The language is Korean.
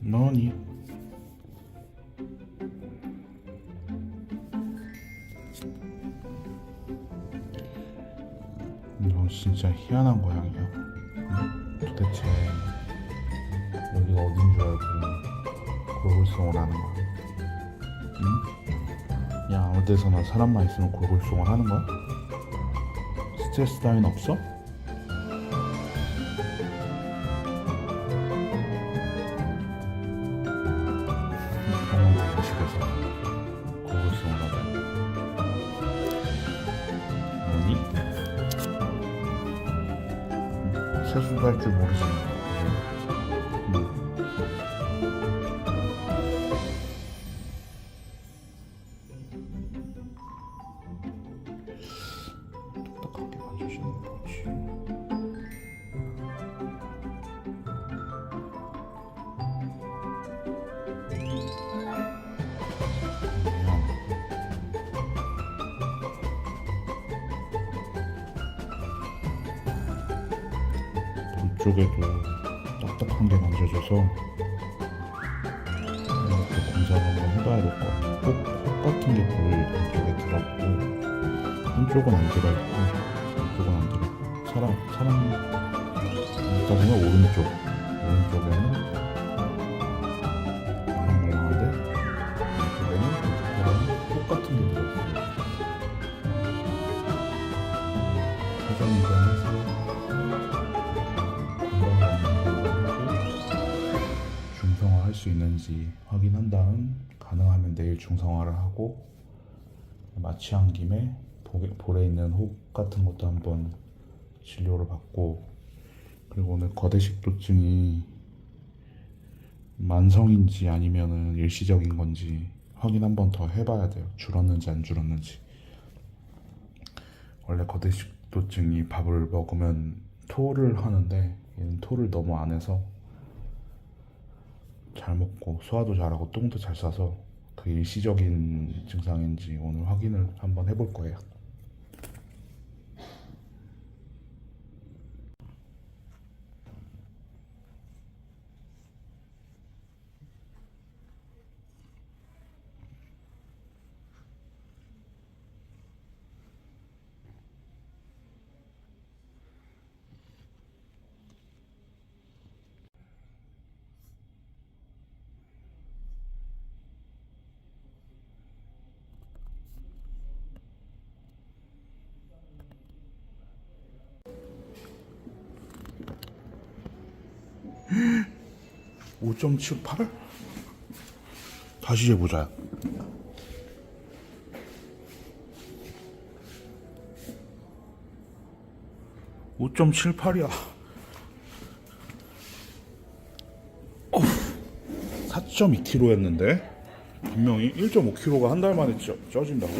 너니? 너 진짜 희한한 고양이야. 응? 도대체 여기가 어딘 줄 알고 골골송을 하는 거야? 응? 야 아무 데서나 사람만 있으면 골골송을 하는 거야? 스트레스 따윈 없어? 세수도 할 줄 모르지 볼 쪽에도 딱딱한 게 만져져서 이렇게 검사를 한번 해봐야 될 것 같아요. 꼭, 꼭 같은 게볼 안쪽에 들어있고 한쪽은 안 들어있고 한쪽은 안 들어있고 사람 사람 따지면 오른쪽 오른쪽에는 수 있는지 확인한 다음 가능하면 내일 중성화를 하고 마취한 김에 볼에, 있는 혹 같은 것도 한번 진료를 받고 그리고 오늘 거대식도증이 만성인지 아니면은 일시적인 건지 확인 한번 더 해봐야 돼요. 줄었는지 안 줄었는지. 원래 거대식도증이 밥을 먹으면 토를 하는데 얘는 토를 너무 안 해서 잘 먹고 소화도 잘하고 똥도 잘 싸서 그 일시적인 증상인지 오늘 확인을 한번 해볼 거예요. (5.78) 다시 해보자. (5.78이야) 4.2kg였는데. 분명히 1.5kg가 한 달 만에 쪄, 쪄진다고?